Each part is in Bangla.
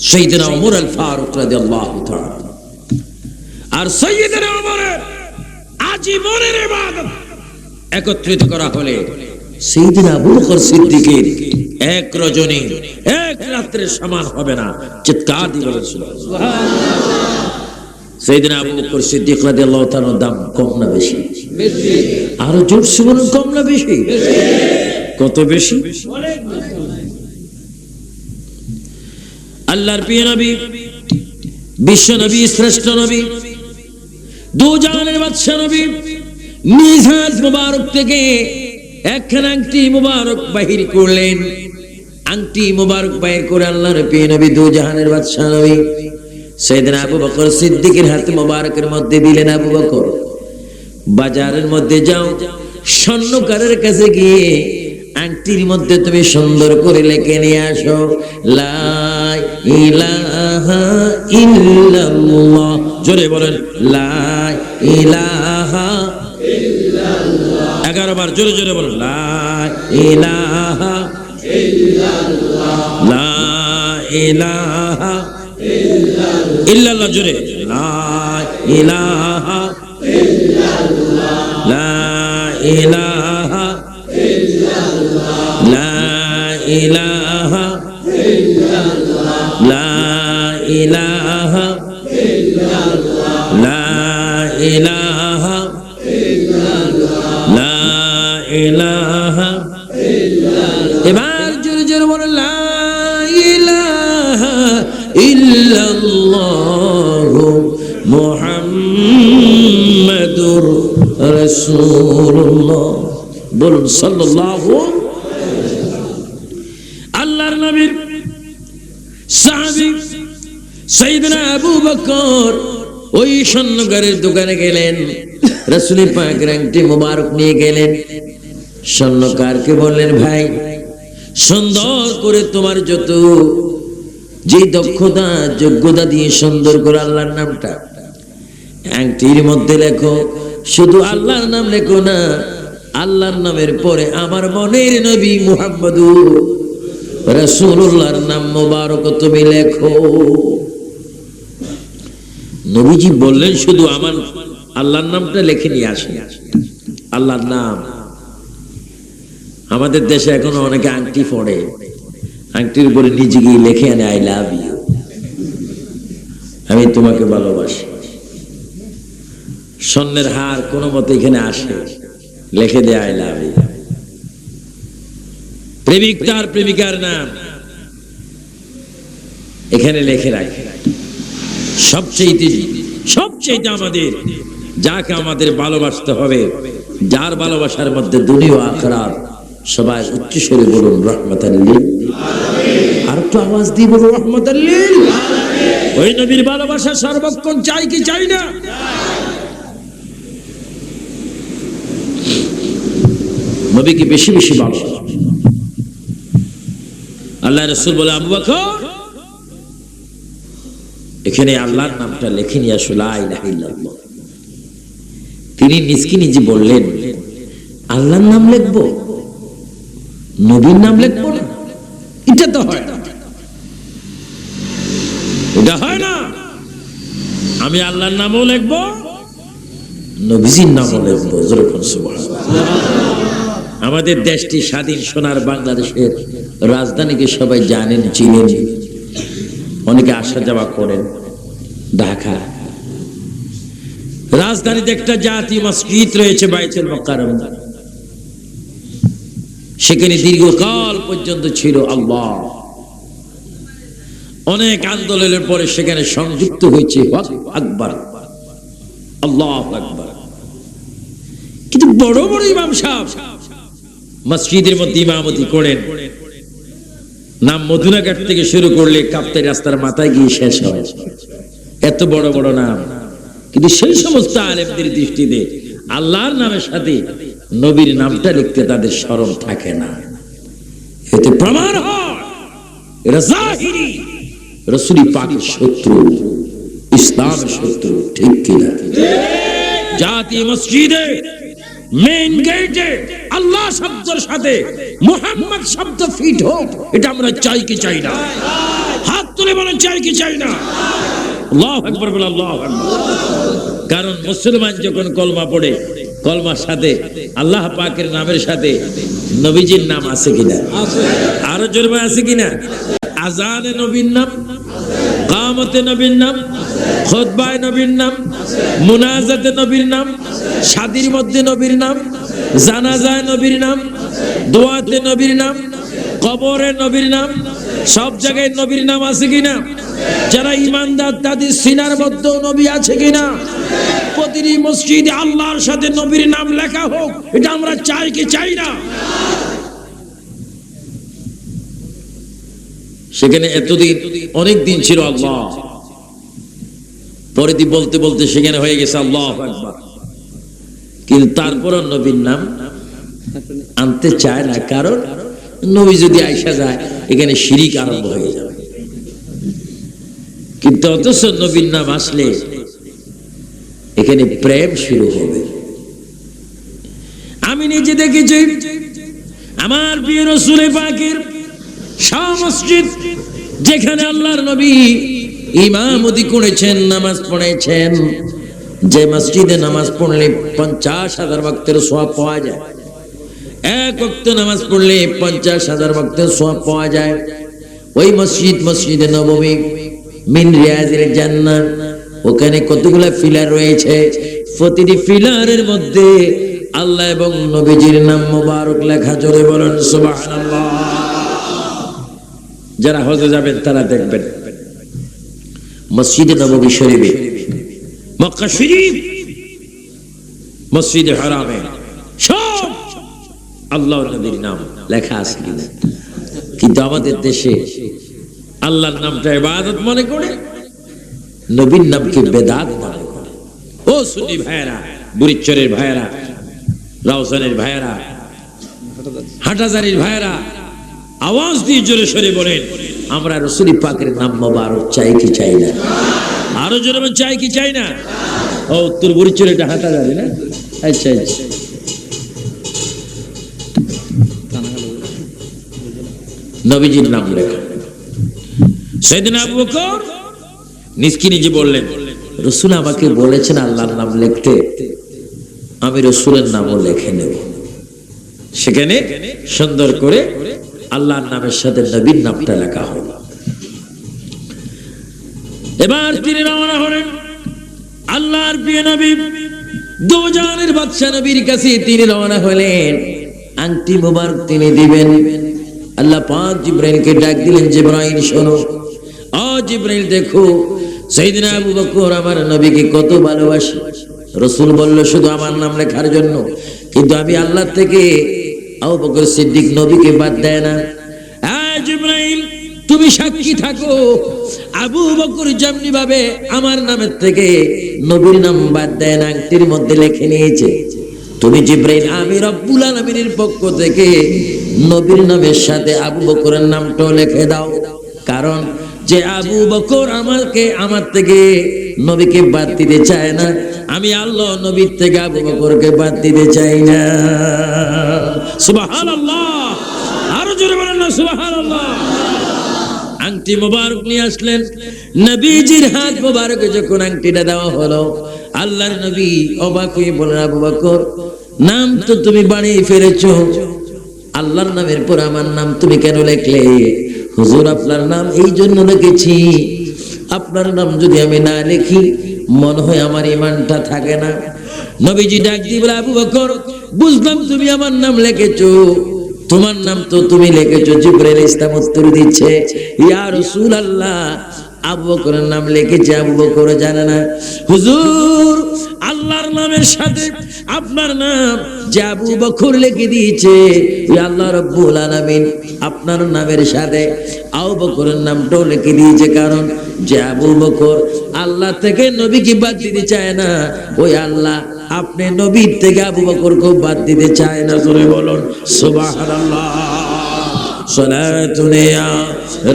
সৈয়দনা ওমর আল ফারুক রাদিয়াল্লাহু তাআলা আর সৈয়দনা ওমরের আজীবনের ইবাদত একত্রিত করা হলে সেইদিন আবু বকর সিদ্দিকের এক রজনী এক রাত্রের সমান হবে না। চিৎকার দিয়ে। সেইদিন আবু বকর সিদ্দিক রাদিয়াল্লাহু তাআলার দাম কম না বেশি? আরও জোরসে বলুন কম না বেশি? কত বেশি। আল্লাহর প্রিয় নবী, বিশ্ব নবী, শ্রেষ্ঠ নবী, দু জাহানের বাদশা নবী হাত মুবারক থেকে একখানা আংটি মুবারক বাহির করলেন। আংটি মুবারক বাহির করে আল্লাহর প্রিয় নবী দু জাহানের বাদশা নবী, সেদিন আবু বকর সিদ্দিকের হাতে মুবারকের মধ্যে দিলেন, আবু বকর, বাজারের মধ্যে যাও, স্বর্ণকারের কাছে গিয়ে আংটির মধ্যে তুমি সুন্দর করে লেখে নিয়ে আসো। ইলাহা ইল্লাল্লাহ। জোরে বলেন, লা ইলাহা এগারো বার জোরে জোরে বলেন, লা ইলাহা লা ইলাহা ইল্লাল্লাহ। জোরে, লা ইলাহা লা ইলাহা এবার জোরে জোরে বলে মুহাম্মাদুর রাসূলুল্লাহ। বলুন সাল্লাল্লাহু নবীর সাহাবী সাইয়েদনা আবু বকর ওই স্বর্ণকারের দোকানে গেলেন। রাসূল পাক আংটি মোবারক নিয়ে গেলেন। স্বর্ণকারকে বললেন, ভাই, সুন্দর করে তোমার যত যে দক্ষতা, যোগ্যতা দিয়ে সুন্দর করে আল্লাহর নামটা, আংটির মধ্যে লেখো, শুধু আল্লাহর নাম লেখো না, আল্লাহর নামের পরে আমার মনের নবী মুহাম্মদুর রাসূলুল্লাহর নাম মোবারক তুমি লেখো। নবীজি বললেন, শুধু আমার আল্লাহর নামটা লেখে নিয়ে আসে আল্লাহর নাম। আমাদের দেশে এখনও অনেকে আংটি পড়ে। আংটির উপরে নিজে গিয়ে লেখে আনে আই লাভ ইউ আমি তোমাকে ভালোবাসি। স্বর্ণের হার কোনো মতে এখানে আসে। লেখে দেয় আই লাভ ইউ প্রেমিক তার প্রেমিকার নাম। এখানে লেখে রাখে। সবচেয়ে সবচেয়ে আমাদের, যাকে আমাদের ভালোবাসতে হবে, যার ভালোবাসার মধ্যে দুনিয়া আখরাত, সবাই উচ্চস্বরে বলুন রহমতাল্লিল আর একটু আওয়াজ দিয়ে বলুন রহমতাল্লিল ওই নবীর ভালোবাসা সর্বক্ষণ চাই কি চাই না? নবীকে বেশি বেশি ভালোবাসা। আল্লাহ রসুল বলে, আবু বকর, এখানে আল্লাহর নামটা লেখে নিয়ে আসো, লা ইলাহা ইল্লাল্লাহ। তিনি নিজকে নিজে বললেন, আল্লাহর নাম লিখব? নবীর নাম লিখব এটা তো হয় এটা হয় না। আমি আল্লাহর নামও লিখব, নবীজির নামও লিখব। যেরকম আমাদের দেশটি স্বাধীন সোনার বাংলাদেশের রাজধানীকে সবাই জানেন, চিনেন। অনেকে আসা যাওয়া করেন ঢাকা। রাজধানীতে একটা জাতি মসজিদ রয়েছে বাইতুল মোকাররম। সেখানে দীর্ঘকাল পর্যন্ত ছিল আল্লাহ। অনেক আন্দোলনের পরে সেখানে সংযুক্ত হয়েছে আকবর। আল্লাহ আকবর। কিন্তু বড় বড় ইমাম সাহেব মসজিদের মধ্যে ইমামতি করেন। নাম মধুনাঘাট থেকে শুরু করলে কাপ্তাই রাস্তার মাথায় গিয়ে শেষ হয়। এত বড় বড় নাম। কিন্তু সেই সমস্ত আলেমদের দৃষ্টিতে আল্লাহর নামের সাথে নবীর নামটা লিখতে তাদের স্মরণ থাকে না। এতে প্রমাণ রসুলি পাকের শত্রু, ইসলামের শত্রু, ঠিক কিনা? জাতি মসজিদে মেইন গেটে আল্লাহ শব্দের সাথে, মোহাম্মদ শব্দ ফিট হোক, এটা আমরা চাই কি চাই না। হাত তুলে বলেন, চাই কি চাই না? আল্লাহ একবার বলে আল্লাহ কারণ মুসলমান যখন কলমা পড়ে, কলমার সাথে, আল্লাহ পাকের নামের সাথে নবীজির নাম আছে কিনা? আরও জোরবে আছে কিনা? আজানে নবীর নাম? কামতে নবীর নাম খোদবায় নবীর নাম, মুনাজাতে নবীর নাম শাদির মধ্যে নবীর নাম, জানাজায় নবীর নাম, দোয়াতে নবীর নাম, কবরে নবীর নাম, সব জায়গায় নবীর নাম আছে কিনা? যারা ইমানদার, তাদের সিনার মধ্যেও নবী আছে কিনা? প্রতিটি মসজিদে আল্লাহর সাথে নবীর নাম লেখা হোক, এটা আমরা চাই কি চাই না? সেখানে এতদিন অনেক দিন ছিল আল্লাহ। পরে বলতে বলতে সেখানে হয়ে গেছে আল্লাহ কিন্তু তারপরও নবীর নাম আনতে চায় না, কারণ নবী যদি আইসা যায়, এখানে শিরিক আরম্ভ হয়ে যাবে। কিন্তু অথচ নবীর নাম আসলে এখানে প্রেম শুরু হবে। আমি নিজে দেখেছি, আমার প্রিয় রসুলে পাকের শাহ মসজিদ, যেখানে আল্লাহর নবী ইমামতি করেছেন, নামাজ পড়েছেন। যে মসজিদে নামাজ পড়লে পঞ্চাশ হাজার ভক্তের সব পাওয়া যায়। এক ভক্ত নামাজ পড়লে পঞ্চাশ হাজার ভক্তের সব পাওয়া যায়। ওই মসজিদ, মসজিদে নবমী, মিন রিয়াজের জান্নাত। ওখানে কতগুলা ফিলার রয়েছে? প্রতিটি ফিলারের মধ্যে আল্লাহ এবং নবীজির নাম মোবারক লেখা জোরে বলেন, সুবহানাল্লাহ। যারা হজে যাবেন, তারা দেখবেন। মসজিদে নববী শরীফে, মক্কা শরীফ, মসজিদে হারামে, সব আল্লাহ নবীর নাম লেখা আছে কিনা। কিন্তু আমাদের দেশে আল্লাহর নামটা ইবাদত মনে করে, নবীর নামকে বেদাত মনে করে। ও সুন্নি ভাইরা বুড়িচরের ভাইয়েরা রাউসানের ভাইয়েরা, হাটাজারির ভাইয়েরা আওয়াজ দিয়ে জোরে সরে বলেন, আমরা রসুলি পাকের নাম মোবারক, চাই কি চাই না? আরও জোরে চাই কি চাই না? ও, উত্তর বুড়িচর এটা হাটাজারি না? আচ্ছা আচ্ছা। নবীজির নাম লেখা। আবু নিজকি নিজে বললেন, রসুল আমাকে নাম লিখতে, আমি রসুলের নামও লিখে নেব। সেখানে সুন্দর করে আল্লাহর নামের সাথে নবীর নামটা লেখা হলো। এবার তিনি রওনা হলেন আল্লাহর প্রিয় নবী। দোজানের বাদশা নবীর কাছে তিনি রওনা হলেন। আংটি মোবারক তিনি দিবেন। আল্লাহ পাক জিব্রাইলকে ডাক দিলেন, জিব্রাইল, শোনো। ও জিব্রাইল, দেখো সেইদিন আবু বকর আমার নবীকে কত ভালোবাসে। রসুল বলল, শুধু আমার নাম লেখার জন্য, কিন্তু আমি আল্লাহ থেকে আবু সিদ্দিক নবীকে বাদ দেয় না। জিব্রাইল, তুমি সাক্ষী থাকো। আবু বকর যেমনি ভাবে আমার নামের থেকে নবীর নাম বাদ দেয় না, আংটির মধ্যে লিখে নিয়েছে। তুমি জিব্রাইল, আমি রব্বুল আলমিনের পক্ষ থেকে নবীর নামের সাথে আবু বকরের নামটাও লিখে দাও। কারণ যে আবু বকর আমাকে, আমার থেকে নবীকে বাদ দিতে চায় না। আমি আল্লাহ নবীর থেকে আবু বকরকে বাদ দিতে চাই না। আংটি মোবারক নিয়ে আসলেন। যখন আংটিটা দেওয়া হলো, আল্লাহর নবী অবাক হয়ে আবু বকর, নাম তো তুমি বানিয়ে আল্লাহর নামের পর আমার নাম তুমি কেন লেখলে? হুজুর, আপনার নাম এই জন্য লিখেছি আপনার নাম যদি আমি না লিখি মনে হয় আমার ইমানটা থাকে না। নবীজি ডাক দিয়ে বলে, আবু বকর, বুঝলাম তুমি আমার নাম লিখেছো। তোমার নাম তো তুমি লিখেছো, জিব্রাইল ইসলাম উত্তর দিচ্ছে। ইয়া রাসূলুল্লাহ আবু বকরের নাম লিখেছে, আবু বকর জানে না। হুজুর, আল্লাহর নামের সাথে আপনার নাম যে আবু বকর লিখে দিয়েছে আল্লাহ রাব্বুল আলামিন আপনার নামের সাথে আবু বকরের নামটাও লিখে দিয়েছে। কারণ যে আবু বকর আল্লাহ থেকে নবীকে বাদ দিতে চায় না, ওই আল্লাহ আপনি নবীর থেকে আবু বকরকে বাদ দিতে চায় না। জোরে বলুন, সুবহানাল্লাহ। সালাতুন ইয়া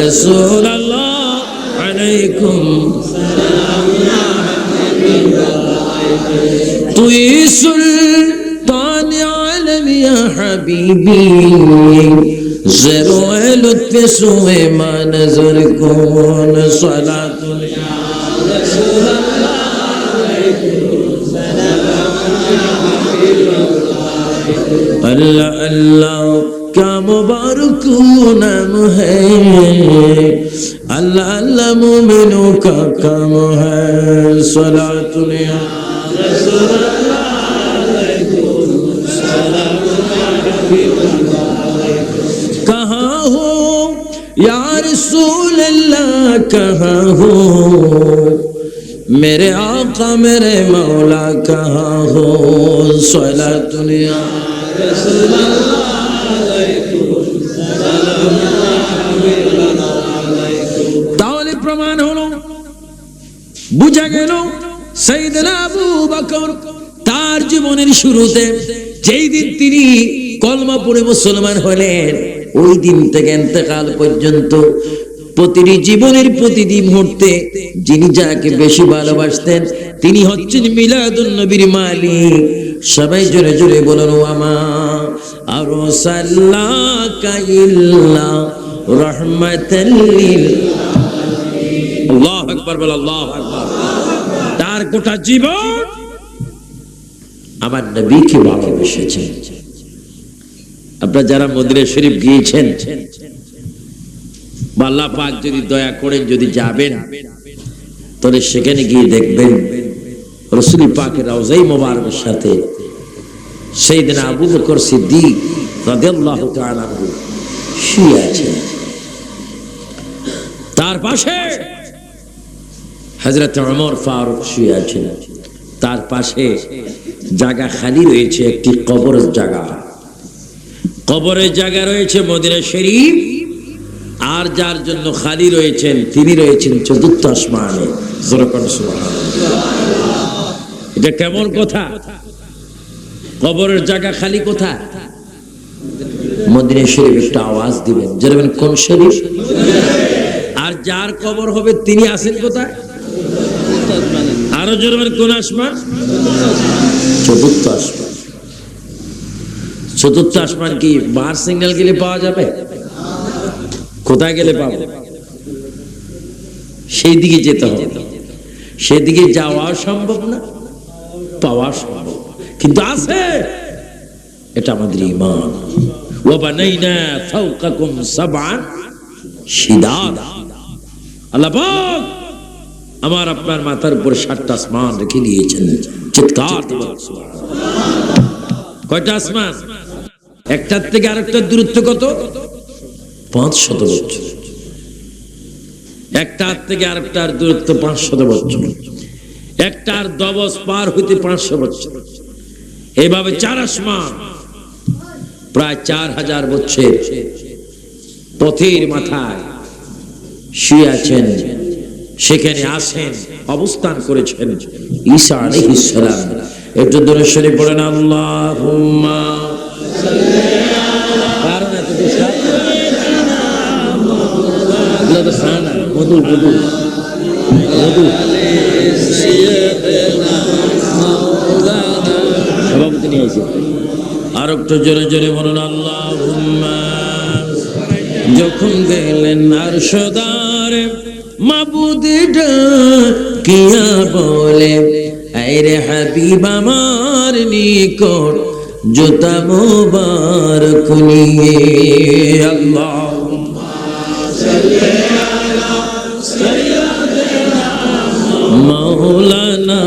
রাসূলুল্লাহ। عليكم. طيس سلطان علم يا حبيبي. زروا لطف سوء ما نزركم صلاة. الله عليكم سلام يا حبيب الله الله. کیا مبارک نم ہے۔ اللہ اللہ مومنوں کا کام ہے۔ سلا تنیا کہاں ہو؟ یا رسول اللہ، کہاں ہو؟ میرے آقا، میرے مولا، کہاں ہو؟ سلا تنیا رسول اللہ বুঝা গেল আবু বকর তার জীবনের শুরুতে যেই দিন তিনি কলমা পড়ে মুসলমান হলেন, ওই দিন থেকে এতেকাল পর্যন্ত প্রতিটি জীবনের প্রতিটি মুহূর্তে যিনি যাকে বেশি ভালোবাসতেন, তিনি হচ্ছেন মিলাদুন নবীর মালিক। সবাই জোরে জোরে বলুন আমা আরও সাল্লাকা ইল্লা রাহমাতাল লিল আল্লাহু আকবার বল আল্লাহু তার গোটা জীবন আমার নবীকে ভালোবেসেছেন আপনারা যারা মদিনা শরীফ গিয়েছেন, বা আল্লাহ পাক যদি দয়া করেন, যদি যাবেন, তাহলে সেখানে গিয়ে দেখবেন রসুল পাকের রওজাই মোবারকের সাথে সেই দিন আবু বকর সিদ্দিক রাদিয়াল্লাহু তাআলা শুয়ে আছেন। তার পাশে হযরত ওমর ফারুক শুয়ে আছেন। তার পাশে জায়গা খালি রয়েছে, একটি কবরের জায়গা। কবরের জায়গা রয়েছে মদিনা শরীফ। আর যার জন্য খালি রয়েছেন, তিনি রয়েছেন চতুর্থ আসমানে। এটা কেমন কথা? কবরের জায়গা খালি কোথা মদিনা শরীফ একটা আওয়াজ দিবেন। যেরকম কোন শরীফ? আর যার কবর হবে, তিনি আছেন কোথায়? আরও জোরবেন কোন আসমান চতুর্থ আসমান চতুর্থ আসমান কি বার সিগন্যাল গেলে পাওয়া যাবে? কোথায় গেলে পাবো? সেই দিকে যেতে হবে। সেদিকে যাওয়া সম্ভব না পাওয়া সম্ভব। কিন্তু আছে। এটা আমাদের ইমান ওয়াবানাইনা ফাওকাকুম সাবআন শিদাদা। আল্লাহ পাক আমার আপনার মাথার উপর সাতটা আসমান রেখে দিয়েছেন। চিৎকার কয়টা আসমান? একটার থেকে আরেকটার দূরত্ব কত? পাঁচ শত বছর। একটার থেকে আরেকটার দূরত্ব পাঁচ শত বছর। একটার দবস পার হইতে পাঁচশো বছর। এইভাবে চার আসমান। প্রায় চার হাজার বছর পথের মাথায় শুয়ে আছেন সেখানে আসেন অবস্থান করেছেন। ঈসা আলাইহিস সালাম। একটু দূরে সরে পড়েন আল্লাহুম্মা কারণ এত ডিস্টার্ব এগুলো তো খানা মধু মধু মধু সভাপতি নিয়ে আইসি আর একটু জোরে জোরে বলুন আল্লাহ যখন গেলেন আর সদার মাবুদ কিয়া বলে আরে হাবিব আমার নিকট জুতা মোবারক নিয়ে আল্লাহ مولانا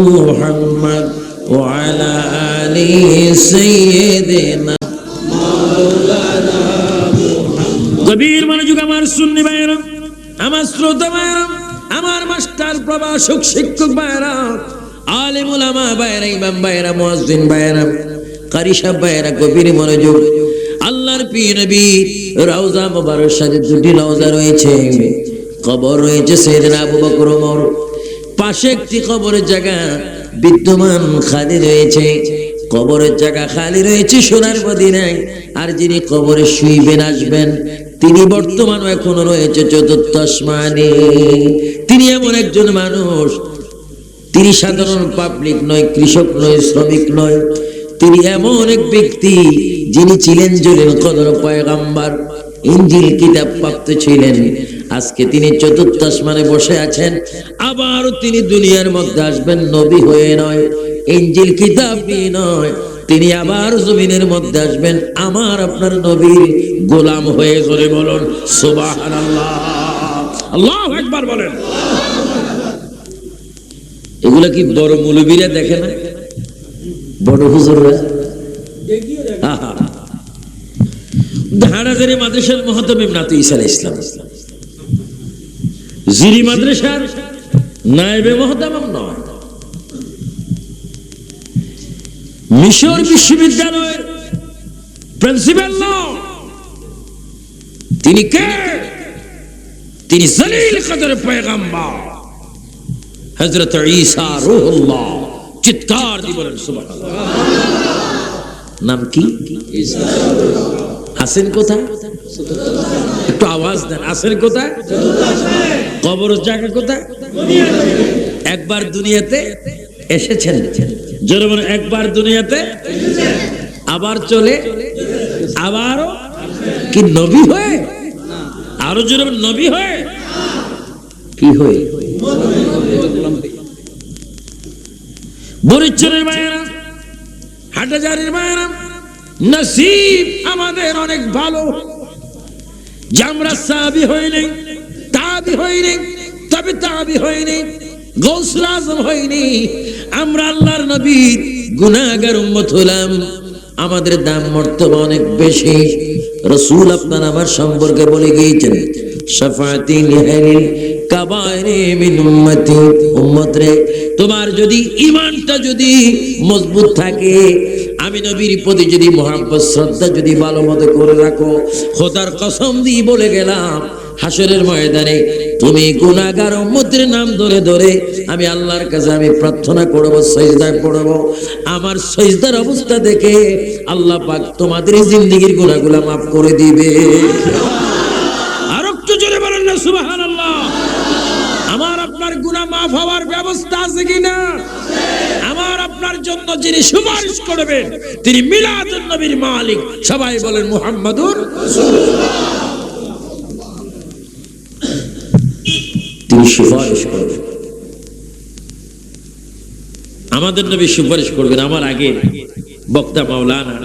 محمد وعلى آل سيدنا গভীর মনোযোগ আমার সুন্নি ভাইয়েরা আমার শ্রোতা ভাইয়েরা, আমার মাস্টার প্রভাষক শিক্ষক ভাইয়েরা, আলেম উলামা ভাইয়েরা, ইমাম ভাইয়েরা, মুয়াজ্জিন ভাইয়েরা, কারি সাহেব ভাইয়েরা, গভীর মনোযোগ, আল্লাহর পি নবী, রওজা মোবারক সাথে দুটি রওজা রয়েছে। কবর রয়েছে সেদিনা আবু বকর ওমর। পাশে একটি কবরের জায়গা বিদ্যমান খালি রয়েছে। কবরের জায়গা খালি রয়েছে সোনার মদিনায়। আর যিনি কবরে শুইবেন, আসবেন তিনি বর্তমান এখনও রয়েছে চতুর্থ আসমানে। তিনি এমন একজন মানুষ, তিনি সাধারণ পাবলিক নয়, কৃষক নয়, শ্রমিক নয়। তিনি এমন এক ব্যক্তি যিনি ছিলেন জলিল কদর পয়গাম্বার, ইঞ্জিল কিতাব প্রাপ্ত ছিলেন। আজকে তিনি চতুর্থ আসমানে বসে আছেন। আবার তিনি দুনিয়ার মধ্যে আসবেন, নবী হয়ে নয়, ইঞ্জিল কিতাব নিয়ে নয় তিনি আবার জমিনের মধ্যে আসবেন। আমার আপনার নবীর গোলাম হয়ে জোরে বলুন, সুবহানাল্লাহ। আল্লাহ একবার বলেন। এগুলা কি বড় মুলবিরা দেখে না? বড় হুজুররা? আহা। ধারাগারি মাদ্রাসার মহতমিম নাতু ঈসা আলাইহিস ইসলাম জিরি মাদ্রাসার নায়েবে মহতামাম মিশর বিশ্ববিদ্যালয়ের প্রিন্সিপাল তিনি কে? তিনি জলিল কদর পয়গাম্বার। হযরত ঈসা রূহুল্লাহ, চিৎকার দিয়ে বলেন নাম কি? আছেন কোথায়? একটু আওয়াজ দেন আছেন কোথায়? কবর জায়গা কোথায়? একবার দুনিয়াতে এসেছেন। বলেন একবার দুনিয়াতে আবার চলে আবারও কি নবী হয়ে? আরও বলেন, নবী হয়ে? কি হয়ে? মায়েরা হাটাজারির মায়েরা নসিব আমাদের অনেক ভালো। যে আমরা সাবি হইনি তাবি হইনি তবে তাবি হইনি আমাদের দাম মর্তবা অনেক বেশি। রসুল আপনার আমার সম্পর্কে বলে গিয়েছেন তোমার যদি ইমানটা যদি মজবুত থাকে, আমি নবীর প্রতি যদি মহাব্বত, শ্রদ্ধা যদি ভালো মতো করে রাখো, খোদার কসম দিয়ে বলে গেলাম হাসরের ময়দানে তুমি গুনাহগার উম্মতের নাম ধরে ধরে আমি আল্লাহর কাছে আমি প্রার্থনা করব সজদায় পড়ব আমার সজদার অবস্থা দেখে আল্লাহ পাক তোমাদের জিন্দেগীর গুনাহগুলো মাফ করে দিবে। আর একটু জোরে বলেন না, সুবহানাল্লাহ। আমার আপনার গুনাহ মাফ হওয়ার ব্যবস্থা আছে কিনা? আমার আপনার জন্য যিনি সুপারিশ করবেন, তিনি মিলাদুন নবীর মালিক। সবাই বলেন মুহাম্মাদুর তিনি সুপারিশ আমাদের নবী সুপারিশ করবেন, আমার আগে। বক্তা মাওলানা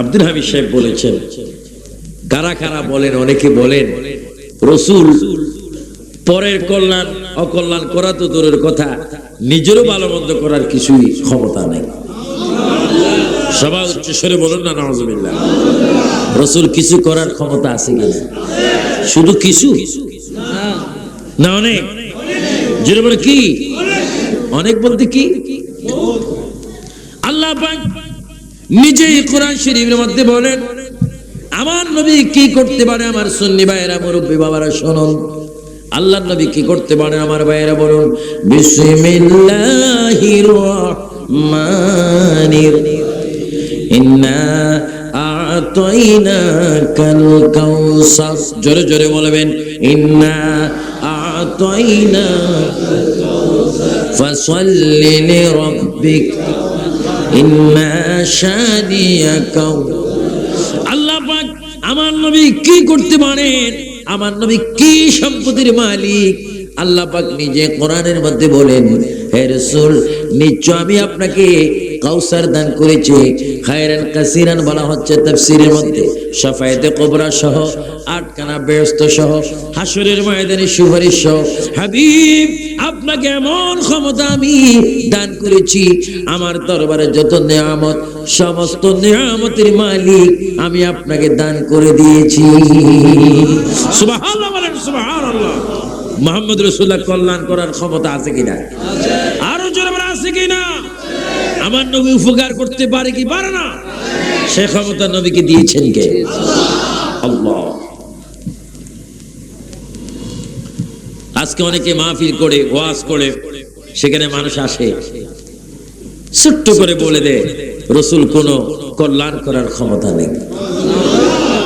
আব্দুল হামিদ সাহেব বলেছেন, কারা কারা বলেন, অনেকে বলেন, রসুল পরের কল্যাণ, অকল্যাণ করা তো দূরের কথা, নিজেরও ভালো মন্দ করার কিছুই ক্ষমতা নেই। সবাই উচ্চস্বরে বলুন না নজমিল্লা রসুল কিছু করার ক্ষমতা আছে কিনা? শুধু কিছু কিছু? না, অনেক। যেটা বলে, কি? অনেক বলতে কি? আল্লাহ পাক নিজেই কোরআন শরীফের মধ্যে বলেন, আমার নবী কি করতে পারে আমার সুন্নি ভাইয়েরা, মুরব্বী বাবারা, শুনুন। আল্লাহ নবী কি করতে পারে আমার ভাইয়েরা বলুন বিসমিল্লাহির রহমানির ইন্না আতাইনাকাল কাউসার। জোরে জোরে বলবেন, ইন্না আতাইনা ফাসাল্লি লিরাব্বিক ইন্না শানিয়াকা আল্লাহ পাক আমার নবী কি করতে পারেন? আমার নবী কি সম্পত্তির মালিক? আল্লাহ পাক নিজে কোরআনের মধ্যে বলেন, হে রাসূল, নিশ্চয় আমি আপনাকে কাউসার দান করেছি। খায়রান কাসিরান বলা হচ্ছে তাফসীরের মধ্যে। সাফায়েতে কোবরা সহ, আটখানা ব্যস্ত সহ হাসরের ময়দানে সুপারিশ সহ, হাবিব, আপনাকে এমন ক্ষমতা আমি দান করেছি। আমার দরবারে যত নেয়ামত, সমস্ত নেয়ামতের মালিক আমি আপনাকে দান করে দিয়েছি। সুবহানাল্লাহ বলেন, সুবহানাল্লাহ। মোহাম্মদ রসুল্লাহ কল্যাণ করার ক্ষমতা আছে কিনা আরও জোরে বলে আছে কিনা আমার নবী উপকার করতে পারে কি পারে না? সে ক্ষমতা নবীকে দিয়েছেন কে? আজকে অনেকে মাহফিল করে, ওয়াজ করে, সেখানে মানুষ আসে। ছোট্ট করে বলে দে রসুল কোন কল্যাণ করার ক্ষমতা নেই।